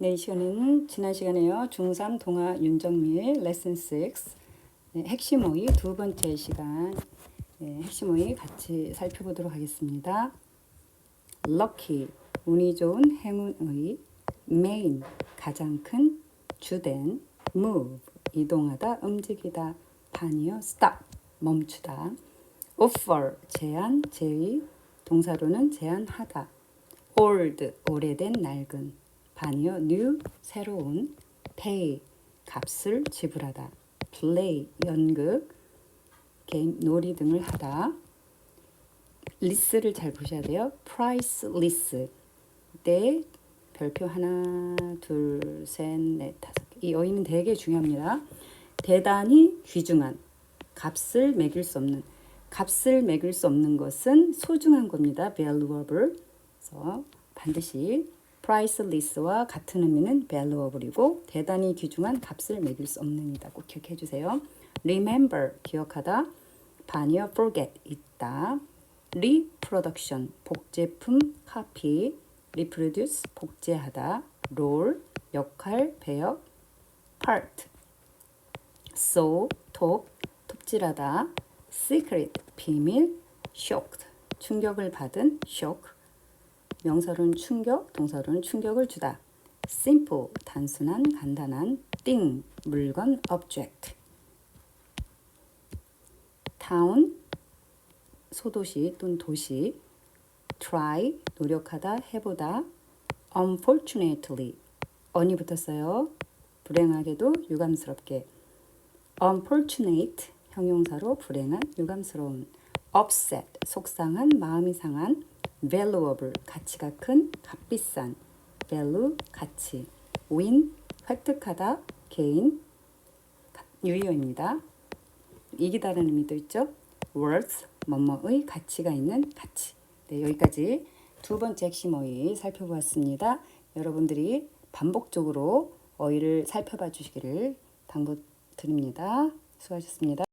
네, 이 시간에는 지난 시간에요. 중3 동화 윤정밀 레슨 6 네, 핵심 어휘 두 번째 시간. 네, 핵심 어휘 같이 살펴보도록 하겠습니다. lucky 운이 좋은 행운의 main 가장 큰 주된. Move 이동하다 움직이다. 반이요 stop 멈추다. Offer 제안 제의. 동사로는 제안하다. Old 오래된 낡은 반이요. new 새로운 pay 값을 지불하다. play 연극 게임 놀이 등을 하다. 리스를 잘 보셔야 돼요. price 리스 때 별표 하나 둘셋넷 다섯 개. 이 어휘는 되게 중요합니다. 대단히 귀중한 값을 매길 수 없는 값을 매길 수 없는 것은 소중한 겁니다. valuable 그래서 반드시 priceless와 같은 의미는 valuable이고 대단히 귀중한 값을 매길 수 없는이다. 꼭 기억해 주세요. remember 기억하다. 반이어 forget 있다. reproduction 복제품 copy reproduce 복제하다. role 역할 배역 part sew 톱 톱질하다. secret 비밀 shocked 충격을 받은 shock 명사로는 충격, 동사로는 충격을 주다. simple 단순한 간단한 thing 물건 object. town 소도시 또는 도시. try 노력하다 해보다. unfortunately 언이 붙었어요. 불행하게도 유감스럽게. unfortunate 형용사로 불행한 유감스러운. upset 속상한 마음이 상한 valuable 가치가 큰 값비싼 value 가치 win 획득하다 개인 유효입니다. 이기다라는 의미도 있죠. worth 뭐뭐의 가치가 있는 가치. 네, 여기까지 두 번째 핵심 어휘 살펴보았습니다. 여러분들이 반복적으로 어휘를 살펴봐 주시기를 당부드립니다. 수고하셨습니다.